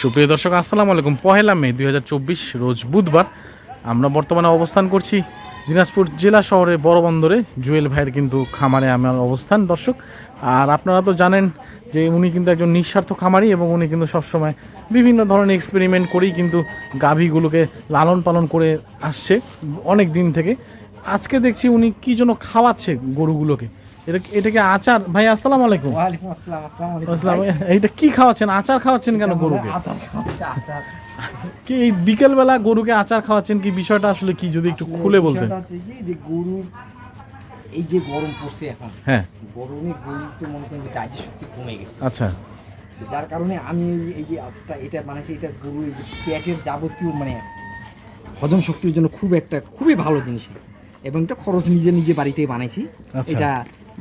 সুপ্রিয় দর্শক, আসসালামু আলাইকুম। পহেলা মে দু হাজার চব্বিশ, রোজ বুধবার। আমরা বর্তমানে অবস্থান করছি দিনাজপুর জেলা শহরে বড় বন্দরে জুয়েল ভাইয়ের কিন্তু খামারে আমার অবস্থান, দর্শক। আর আপনারা তো জানেন যে উনি কিন্তু একজন নিঃস্বার্থ খামারি এবং উনি কিন্তু সবসময় বিভিন্ন ধরনের এক্সপেরিমেন্ট করেই কিন্তু গাভীগুলোকে লালন পালন করে আসছে অনেক দিন থেকে। আজকে দেখছি উনি কী জন্য খাওয়াচ্ছে গরুগুলোকে। এটাকে আচার? ভাই আসসালামু আলাইকুম। ওয়ালাইকুম আসসালাম আসসালামু আলাইকুম আসসালাম এইটা কি খাওয়াচ্ছেন? আচার খাওয়াচ্ছেন কেন গরুকে? আচার। কি এই গরুকে আচার খাওয়াচ্ছেন কি? বিষয়টা আসলে কি যদি একটু খুলে বলতেন। যে এই যে গরম পড়ছে এখন হ্যাঁ। গরমে তো মনে করেন যে শক্তি কমে গেছে। আচ্ছা। যার কারণে আমি এই- যে আচারটা এটা বানাইছি এটা গরুর এই যে পেটের যাবতীয় মানে হজম শক্তির জন্য খুব একটা খুবই ভালো জিনিস এবং এটা খরচ নিজে নিজে বাড়িতেই বানাইছি। আচ্ছা। এটা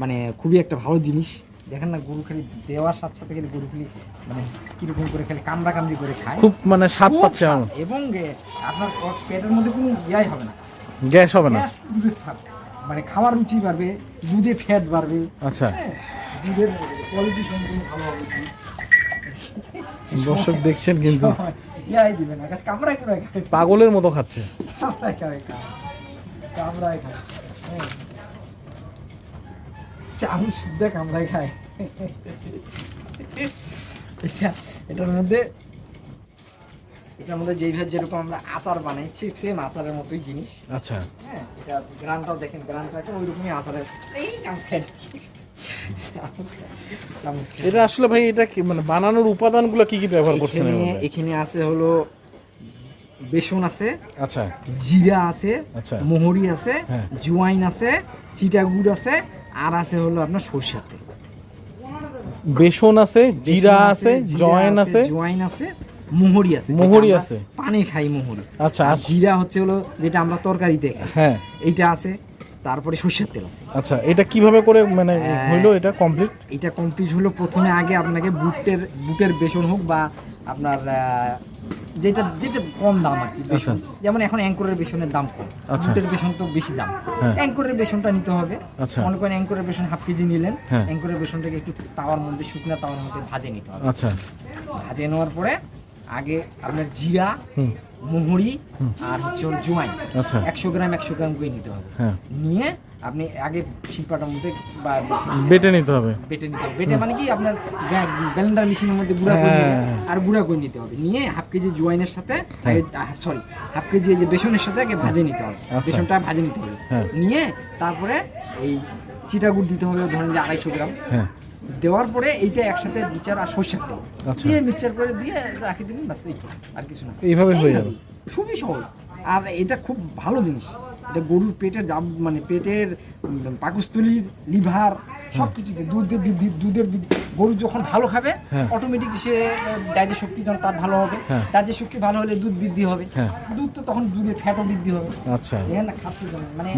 মানে খুবই একটা ভালো জিনিস। দেখেন না গরু খালি দেওয়ার সাথে সাথে খালি গরু খালি মানে কীরকম করে খালি কামড়া কামড়ি করে খায়। খুব মানে স্বাদ পাচ্ছে এবং আপনার পেটের মধ্যে কোনো ইয়াই হবে না। গ্যাস হবে না। মানে খাওয়ার রুচি বাড়বে দুধে ফ্যাট বাড়বে। আচ্ছা। হ্যাঁ, দুধের কোয়ালিটি সম্পূর্ণ ভালো হবে। দর্শক দেখছেন কিন্তু। ইয়াই দিবে না। কামড়ায় পাগলের মতো খাচ্ছে। কামড়ায় খায়। কামড়ায় খায়। হ্যাঁ। চামচ শুদ্ধ কামড়ায় খায় এটা এটার মধ্যে এটার মধ্যে যেইভাবে যেরকম আমরা আচার বানাই ঠিক সেম আচারের মতোই জিনিস। আচ্ছা। হ্যাঁ এটা গ্রানটাও দেখেন গ্রানটাকে ওই রকমই আচারের। এই চামচ। এটা আসলে ভাই এটা কি মানে বানানোর উপাদানগুলো কি কি ব্যবহার করছেন এখানে আছে হলো বেসন আছে আচ্ছা। জিরা আছে আচ্ছা। মোহরি আছে হ্যাঁ। জোয়াইন আছে চিটাগুড় আছে আর আছে হলো আপনার সরষের তেল বেসন আছে জিরা আছে জয়েন আছে। জোয়াইন আছে মোহরি আছে মোহরি আছে। পানি খাই মোহরি। আচ্ছা, আর আর- জিরা হচ্ছে হলো যেটা আমরা তরকারিতে খাই। হ্যাঁ। এইটা আছে তারপরে সরষের তেল আছে। আচ্ছা এটা কীভাবে করে মানে হ্যাঁ। হইল এটা কমপ্লিট এটা কমপ্লিট হলো প্রথমে আগে আপনাকে বুটের বুটের বেসন হোক বা আপনার যেটা যেটা কম দাম আর কি। বেসন যেমন এখন অ্যাঙ্করের বেসনের দাম কম। দুধের বেসন তো বেশি দাম। অ্যাঙ্কুরের অ্যাঙ্করের বেসনটা নিতে হবে। আচ্ছা। মনে করেন অ্যাঙ্কুরের বেসন হাফ কেজি নিলেন। অ্যাঙ্কুরের অ্যাঙ্করের বেসনটাকে একটু তাওয়ার মধ্যে শুকনা তাওয়ার মধ্যে ভাজে নিতে হবে। আচ্ছা। ভাজে নেওয়ার পরে আগে আপনার জিরা মুহুরি আর হচ্ছে জোয়াইন। আচ্ছা। একশো গ্রাম একশো গ্রাম করে নিতে হবে। হ্যাঁ। নিয়ে আপনি আগে শিল্পাটার মধ্যে বেটে নিতে হবে। বেটে নিতে হবে। বেটে মানে কি আপনার ব্যালেন্ডার মেশিনের মধ্যে গুঁড়া করে হ্যাঁ, হ্যাঁ, আর গুঁড়া করে নিতে হবে। নিয়ে হাফ কেজি জোয়াইনের সাথে হ্যাঁ। সরি হাফ কেজি এই যে বেসনের সাথে আগে ভাজে নিতে হবে। আচ্ছা। বেসনটা ভাজে নিতে হবে। হ্যাঁ। নিয়ে তারপরে এই চিটাগুড় দিতে হবে ধরেন যে আড়াইশো গ্রাম। হ্যাঁ। দেওয়ার পরে এইটা একসাথে বিচার আর সর্ষের তেল। আচ্ছা। দিয়ে মিক্সচার করে দিয়ে রাখি দিবেন ব্যাস এইটা আর কিছু না। এইভাবে হয়ে যাবে। খুবই সহজ। আর এটা খুব ভালো জিনিস। এটা গরুর পেটের জাম মানে পেটের পাকস্থলীর লিভার সব কিছুতে দুধের বৃদ্ধি দুধের বৃদ্ধি গরু যখন ভালো খাবে হ্যাঁ। অটোমেটিক সে ডাইজেস্ট শক্তি যখন তার ভালো হবে হ্যাঁ। ডাইজেস্ট শক্তি ভালো হলে দুধ বৃদ্ধি হবে হ্যাঁ। দুধ তো তখন দুধের ফ্যাটও বৃদ্ধি হবে আচ্ছা এখানে খাচ্ছে? মানে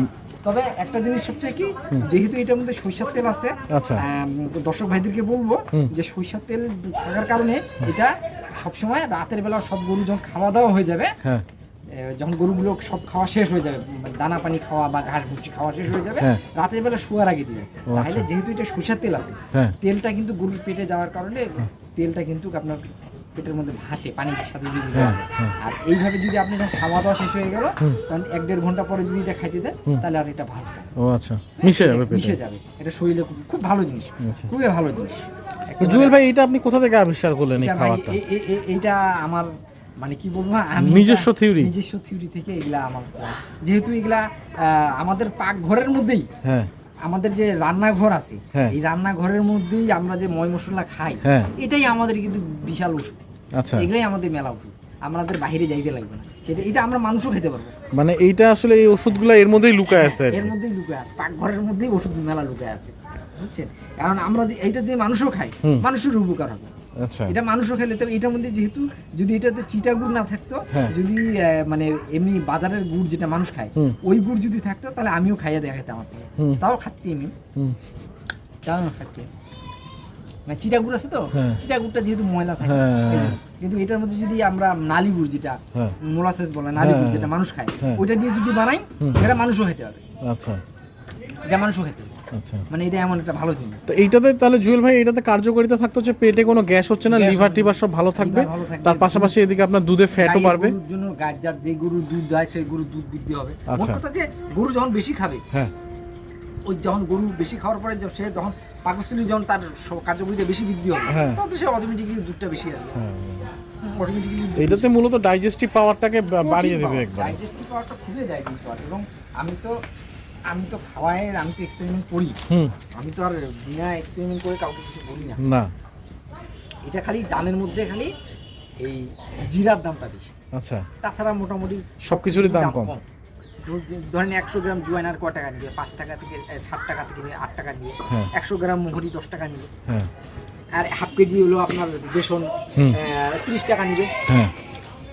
তবে একটা জিনিস হচ্ছে কি যেহেতু এটার মধ্যে সরিষার তেল আছে আচ্ছা। দর্শক ভাইদেরকে বলব যে সরিষার তেল থাকার কারণে এটা সবসময় রাতের বেলা সব গরু যখন খাওয়া দাওয়া হয়ে যাবে হ্যাঁ যখন গরুগুলো সব খাওয়া শেষ হয়ে যাবে মানে দানা পানি খাওয়া বা ঘাস ভুষ্টি খাওয়া শেষ হয়ে যাবে হ্যাঁ। রাতের বেলা শোয়ার আগে দিবে আচ্ছা। তাহলে যেহেতু এটা সরিষার তেল আছে হ্যাঁ। তেলটা কিন্তু গরুর পেটে যাওয়ার কারণে তেলটা কিন্তু আপনার পেটের মধ্যে ভাসে পানির সাথে যদি হ্যাঁ, হয়। হ্যাঁ। আর এইভাবে যদি আপনি যখন খাওয়া দাওয়া শেষ হয়ে গেল তখন এক দেড় ঘণ্টা পরে যদি এটা খাইতে দেন তাহলে আর এটা ভাসবে না। ও আচ্ছা মিশে যাবে মিশে যাবে এটা শরীরে খুব- ভালো জিনিস আচ্ছা। খুবই ভালো জিনিস জুয়েল ভাই এটা আপনি কোথা থেকে আবিষ্কার করলেন এই এটা খাবারটা এ- এ- এ- এইটা আমার মানে কি বলব আমি নিজস্ব theory? নিজস্ব থিওরি থেকে এগুলা আমার যেহেতু এগুলা আমাদের পাকঘরের মধ্যেই হ্যাঁ। আমাদের যে রান্নাঘর আছে হ্যাঁ। এই রান্নাঘরের মধ্যেই আমরা যে ময় মশলা খাই হ্যাঁ। এটাই আমাদের কিন্তু বিশাল ওষুধ। আচ্ছা। এগুলাই আমাদের মেলা ওষুধ। আমাদের বাইরে যাইতে লাগবে না। সেটা এটা আমরা মানুষও খেতে পারব। মানে এইটা আসলে এই ওষুধগুলো এর মধ্যেই লুকায় আছে এর মধ্যেই লুকায় আছে। পাকঘরের মধ্যেই ওষুধ মেলা লুকায় আছে। বুঝছেন? কারণ আমরা যে এইটা দিয়ে মানুষও খাই। মানুষের উপকার হবে। এটা মানুষও খেলে তবে এটার মধ্যে যেহেতু যদি এটাতে চিটা গুড় না থাকতো হ্যাঁ। যদি মানে এমনি বাজারের গুড় যেটা মানুষ খায় ওই গুড় যদি থাকতো তাহলে আমিও খাইয়ে দেখাতাম আপনাকে। তাও খাচ্ছি আমি তাও না খাচ্ছি না চিটা গুড় আছে তো হ্যাঁ। চিটা গুড়টা যেহেতু ময়লা থাকে হ্যাঁ। কিন্তু এটার মধ্যে যদি আমরা নালি গুড় যেটা। মোলাসেস বলে নালি গুড়। যেটা মানুষ খায়। ওইটা দিয়ে যদি বানাই। এটা মানুষও খেতে পারবে আচ্ছা এটা মানুষও খেতে আচ্ছা মানে এটা এমন একটা ভালো জিনিস। তো এইটাতে তাহলে জুয়েল ভাই এটাতে কার্যকারিতা থাকতে হচ্ছে পেটে কোনো গ্যাস হচ্ছে না লিভার টিভার সব ভালো থাকবে। তার পাশাপাশি এদিকে আপনার দুধে ফ্যাটও বাড়বে। জন্য গাছ যার যে গরুর দুধ দেয় সেই গরুর দুধ বৃদ্ধি হবে। মোট আচ্ছা। কথা যে গরু যখন বেশি খাবে হ্যাঁ। ওই যখন গরু বেশি খাওয়ার পরে যে- সে যখন পাকস্থলী যখন তার কার্যকরিতা বেশি বৃদ্ধি হবে হ্যাঁ। তখন তো সে অটোমেটিক্যালি দুধটা বেশি আসবে। হ্যাঁ। এইটাতে মূলত ডাইজেস্টিভ পাওয়ারটাকে বাড়িয়ে দেবে একবার। ডাইজেস্টিভ পাওয়ারটা খুবই ডাইজেস্টিভ পাওয়ার এবং আমি তো আমি তো খাওয়ায় আমি তো এক্সপেরিমেন্ট করি। আমি তো আর বিনা এক্সপেরিমেন্ট করে কাউকে কিছু বলি না। না। এটা খালি দামের মধ্যে খালি এই জিরার দামটা বেশি। আচ্ছা। তাছাড়া মোটামুটি সবকিছুরই দাম কম। ধরেন একশো গ্রাম জুয়াইন আর ক টাকা নিবে পাঁচ টাকা থেকে সাত টাকা থেকে নিয়ে আট টাকা নিয়ে হ্যাঁ। একশো গ্রাম মোহরি দশ টাকা নিবে। হ্যাঁ। আর হাফ কেজি হলো আপনার বেসন। তিরিশ টাকা নিবে। হ্যাঁ।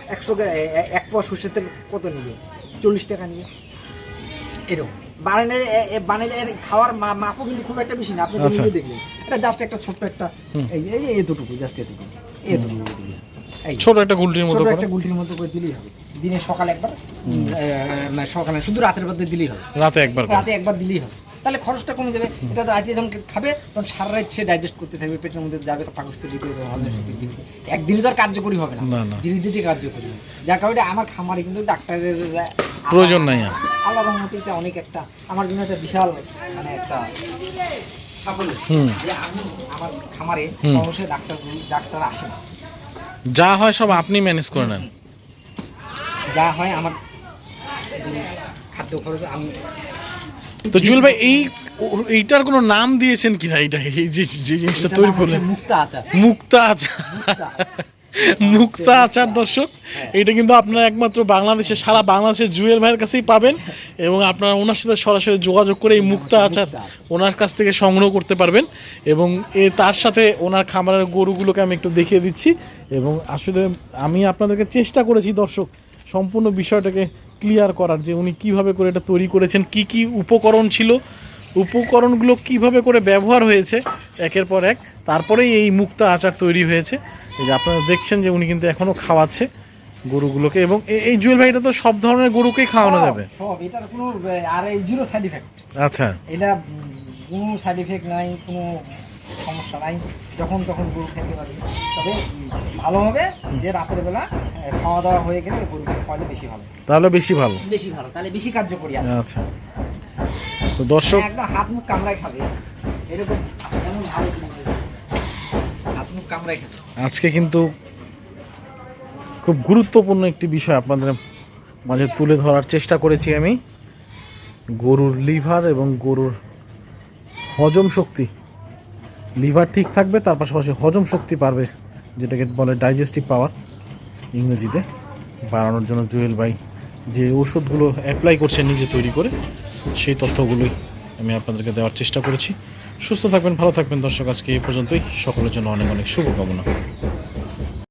একশো গ্রা- এ- এ- এক পোয়া সর্ষের তেল কত নিবে? চল্লিশ টাকা নিবে। এরকম। এ বানালে খাওয়ার মাপও কিন্তু খুব একটা বেশি না। আপনি আচ্ছা। দেখলেন এটা জাস্ট একটা ছোট্ট একটা এই এই এতটুকু জাস্ট এতটুকু। এই ছোট একটা গুলটির মতো ছোট একটা গুলটির মতো করে দিলেই হবে। দিনে সকালে একবার মানে সকালে শুধু রাতের মধ্যে দিলেই হবে। রাতে একবার রাতে একবার দিলেই হবে। তাহলে খরচটা কমে যাবে। এটা রাতে যখন খাবে তখন সারা রাত সে ডাইজেস্ট করতে থাকবে পেটের মধ্যে যাবে পাকস্থলিতে হজম শক্তি দিবে একদিনে তো আর কার্যকরী হবে না। ধীরে ধীরে কার্যকরী হবে। যার কারণে আমার খামারে কিন্তু ডাক্তারের প্রয়োজন নাই। আল্লাহ রহমতে এটা অনেক একটা আমার জন্য একটা বিশাল মানে একটা সাফল্য যে আমি আমার খামারে। সহসে ডাক্তার ডাক্তার আসে না। যা হয় সব আপনি ম্যানেজ করে নেন। যা হয় আমার খাদ্য খরচ আমি তো জুয়েল ভাই এই এইটার কোনো নাম দিয়েছেন কিনা এইটা? এই যে যে জিনিসটা তৈরি করলেন। মুক্তা আচার। মুক্তা আচার। মুক্তা আচার। মুক্তা আচার দর্শক। এটা কিন্তু আপনারা একমাত্র বাংলাদেশে সারা বাংলাদেশের জুয়েল ভাইয়ের কাছেই পাবেন এবং আপনারা ওনার সাথে সরাসরি যোগাযোগ করে এই মুক্তা আচার ওনার কাছ থেকে সংগ্রহ করতে পারবেন এবং এ তার সাথে ওনার খামারের গরুগুলোকে আমি একটু দেখিয়ে দিচ্ছি এবং আসলে আমি আপনাদেরকে চেষ্টা করেছি দর্শক সম্পূর্ণ বিষয়টাকে ক্লিয়ার করার যে উনি কীভাবে করে এটা তৈরি করেছেন কি কি উপকরণ ছিল উপকরণগুলো কীভাবে করে ব্যবহার হয়েছে একের পর এক তারপরেই এই মুক্তা আচার তৈরি হয়েছে। এই যে আপনারা দেখছেন যে উনি কিন্তু এখনও খাওয়াচ্ছে গরুগুলোকে এবং এই জুয়েল ভাই এটা তো সব ধরনের গরুকেই খাওয়ানো যাবে। সব, এটার কোনো আর এই জিরো সাইড ইফেক্ট আচ্ছা। এটা কোনো সাইড ইফেক্ট নাই কোনো সমস্যা নাই। যখন তখন গরু খেতে পারবে। তবে ভালো হবে যে রাতের বেলা খাওয়া দাওয়া হয়ে গেলে গরুকে খাওয়ালে বেশি ভালো। তাহলে বেশি ভালো? বেশি ভালো তাহলে বেশি কার্যকরী আচ্ছা। তো দর্শক একদম হাত মুখ কামড়ায় খাবে। এরকম এমন ভালো হাত মুখ কামড়ায় খাবে। আজকে কিন্তু খুব গুরুত্বপূর্ণ একটি বিষয় আপনাদের মাঝে তুলে ধরার চেষ্টা করেছি আমি। গরুর লিভার এবং গরুর হজম শক্তি। লিভার ঠিক থাকবে তার পাশাপাশি হজম শক্তি পারবে যেটাকে বলে ডাইজেস্টিভ পাওয়ার ইংরেজিতে বাড়ানোর জন্য জুয়েল ভাই যে ওষুধগুলো অ্যাপ্লাই করছেন নিজে তৈরি করে, সেই তথ্যগুলোই আমি আপনাদেরকে দেওয়ার চেষ্টা করেছি। সুস্থ থাকবেন, ভালো থাকবেন দর্শক, আজকে এই পর্যন্তই। সকলের জন্য অনেক অনেক শুভকামনা।